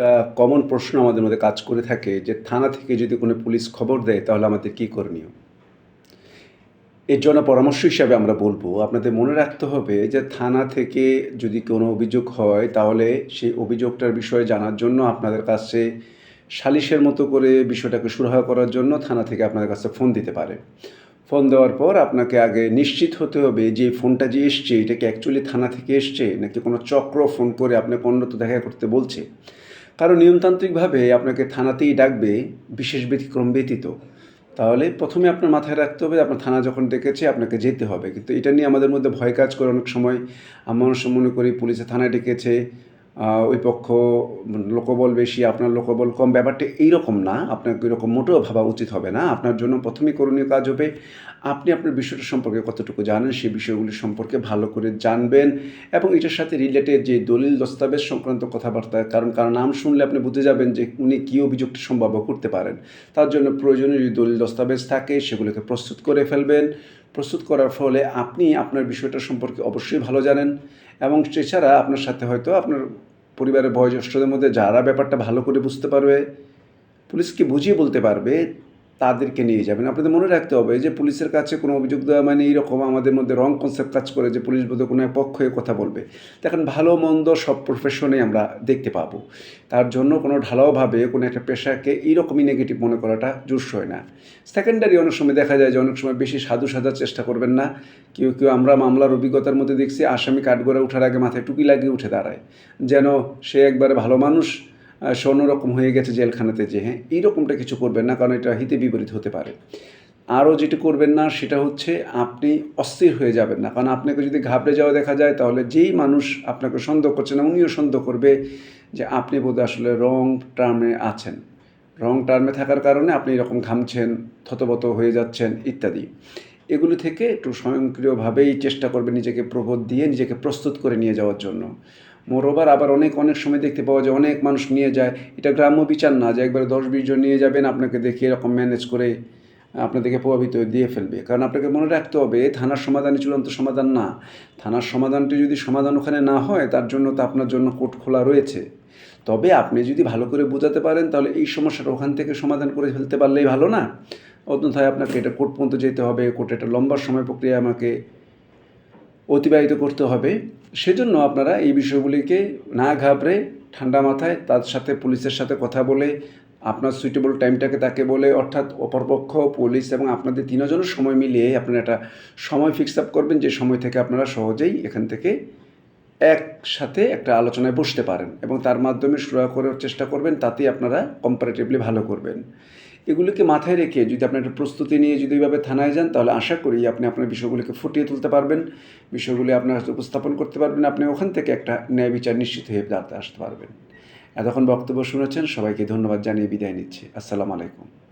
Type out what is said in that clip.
একটা কমন প্রশ্ন আমাদের মধ্যে কাজ করে থাকে যে থানা থেকে যদি কোনো পুলিশ খবর দেয় তাহলে আমাদের কী করণীয়? এর জন্য পরামর্শ হিসাবে আমরা বলব, আপনাদের মনে রাখতে হবে যে থানা থেকে যদি কোনো অভিযোগ হয় তাহলে সেই অভিযোগটার বিষয়ে জানার জন্য আপনাদের কাছে সালিশের মতো করে বিষয়টাকে সুরাহা করার জন্য থানা থেকে আপনাদের কাছে ফোন দিতে পারে। ফোন দেওয়ার পর আপনাকে আগে নিশ্চিত হতে হবে যে ফোনটা যে এসছে এটা কি অ্যাকচুয়ালি থানা থেকে এসছে নাকি কোনো চক্র ফোন করে আপনাকে অন্যত্র দেখা করতে বলছে। কারণ নিয়মতান্ত্রিকভাবে আপনাকে থানাতেই ডাকবে, বিশেষ ব্যতিক্রম ব্যতীত। তাহলে প্রথমে আপনার মাথায় রাখতে হবে, আপনার থানা যখন ডেকেছে আপনাকে যেতে হবে। কিন্তু এটা নিয়ে আমাদের মধ্যে ভয় কাজ করে অনেক সময়। আমরা মনে করি পুলিশে থানায় ডেকেছে ওই পক্ষ লোকবল বেশি, আপনার লোকবল কম। ব্যাপারটা এইরকম না। আপনাকে এরকম মোটেও ভাবা উচিত হবে না। আপনার জন্য প্রথমেই করণীয় কাজ হবে আপনি আপনার বিষয়টা সম্পর্কে কতটুকু জানেন, সেই বিষয়গুলি সম্পর্কে ভালো করে জানবেন এবং এটার সাথে রিলেটেড যে দলিল দস্তাবেজ সংক্রান্ত কথাবার্তা, কারণ কারণ নাম শুনলে আপনি বুঝে যাবেন যে উনি কী অভিযোগটা সম্ভাব্য করতে পারেন। তার জন্য প্রয়োজনীয় যে দলিল দস্তাবেজ থাকে, সেগুলোকে প্রস্তুত করে ফেলবেন। প্রস্তুত করার ফলে আপনি আপনার বিষয়টা সম্পর্কে অবশ্যই ভালো জানেন এবং এছাড়া আপনার সাথে হয়তো আপনার পরিবারের বয়োজ্যেষ্ঠদের মধ্যে যারা ব্যাপারটা ভালো করে বুঝতে পারবে, পুলিশকে বুঝিয়ে বলতে পারবে তাদেরকে নিয়ে যাবেন। আপনাদের মনে রাখতে হবে যে পুলিশের কাছে কোনো অভিযোগ দেওয়া মানে এইরকম আমাদের মধ্যে রং কনসেপ্ট কাজ করে যে পুলিশ বোধহয় কোনো এক পক্ষ হয়ে কথা বলবে। দেখেন ভালো, মন্দ সব প্রফেশনে আমরা দেখতে পাবো। তার জন্য কোনো ঢালাওভাবে কোনো একটা পেশাকে এইরকমই নেগেটিভ মনে করাটা জুস হয় না। সেকেন্ডারি অনেক সময় দেখা যায় যে অনেক সময় বেশি সাধু সাজার চেষ্টা করবেন না। কেউ কেউ আমরা মামলার অভিজ্ঞতার মধ্যে দেখছি, আসামি কাঠগড়ে ওঠার আগে মাথায় টুপি লাগিয়ে উঠে দাঁড়ায়। যেন সে একবারে ভালো মানুষ অন্যরকম হয়ে গেছে জেলখানাতে যে হ্যাঁ এইরকমটা কিছু করবেন না, কারণ এটা হিতে বিপরীত হতে পারে। আরও যেটি করবেন না, সেটা হচ্ছে আপনি অস্থির হয়ে যাবেন না। কারণ আপনাকে যদি ঘাবড়ে যাওয়া দেখা যায়, তাহলে যেই মানুষ আপনাকে সন্দেহ করছে না, উনিও সন্দেহ করবে যে আপনি বোধহয় আসলে রং টার্মে আছেন। রং টার্মে থাকার কারণে আপনি এরকম ঘামছেন, থতবত হয়ে যাচ্ছেন ইত্যাদি। এগুলি থেকে একটু স্বয়ংক্রিয়ভাবেই চেষ্টা করবে নিজেকে প্রবোধ দিয়ে নিজেকে প্রস্তুত করে নিয়ে যাওয়ার জন্য। মোরোবার আবার অনেক অনেক সময় দেখতে পাওয়া যায়, অনেক মানুষ নিয়ে যায়। এটা গ্রাম্য বিচার না যে একবারে দশ বিশ জন নিয়ে যাবেন, আপনাকে দেখে এরকম ম্যানেজ করে আপনাদেরকে প্রভাবিত দিয়ে ফেলবে। কারণ আপনাকে মনে রাখতে হবে থানার সমাধানই চূড়ান্ত সমাধান না। থানার সমাধানটি যদি সমাধান ওখানে না হয়, তার জন্য তো আপনার জন্য কোর্ট খোলা রয়েছে। তবে আপনি যদি ভালো করে বোঝাতে পারেন, তাহলে এই সমস্যাটা ওখান থেকে সমাধান করে ফেলতে পারলেই ভালো না। অন্যথায় আপনাকে এটা কোর্ট পর্যন্ত যেতে হবে, কোর্টে একটা লম্বা সময় প্রক্রিয়া আমাকে অতিবাহিত করতে হবে। সেজন্য আপনারা এই বিষয়গুলিকে না ঘাবড়ে ঠান্ডা মাথায় তার সাথে পুলিশের সাথে কথা বলে আপনার সুইটেবল টাইমটাকে তাকে বলে, অর্থাৎ অপরপক্ষ, পুলিশ এবং আপনাদের তিনজনের সময় মিলিয়ে আপনারা একটা সময় ফিক্স আপ করবেন, যে সময় থেকে আপনারা সহজেই এখান থেকে একসাথে একটা আলোচনায় বসতে পারেন এবং তার মাধ্যমে সুরা করার চেষ্টা করবেন, তাতেই আপনারা কম্পারেটিভলি ভালো করবেন। এগুলিকে মাথায় রেখে যদি আপনি একটা প্রস্তুতি নিয়ে যদি এইভাবে থানায় যান, তাহলে আশা করি আপনি আপনার বিষয়গুলিকে ফুটিয়ে তুলতে পারবেন। বিষয়গুলি আপনার উপস্থাপন করতে পারবেন। আপনি ওখান থেকে একটা ন্যায় বিচার নিশ্চিত হয়ে দাঁড়াতে আসতে পারবেন। এতক্ষণ বক্তব্য শুনেছেন, সবাইকে ধন্যবাদ জানিয়ে বিদায় নিচ্ছি। আসসালামু আলাইকুম।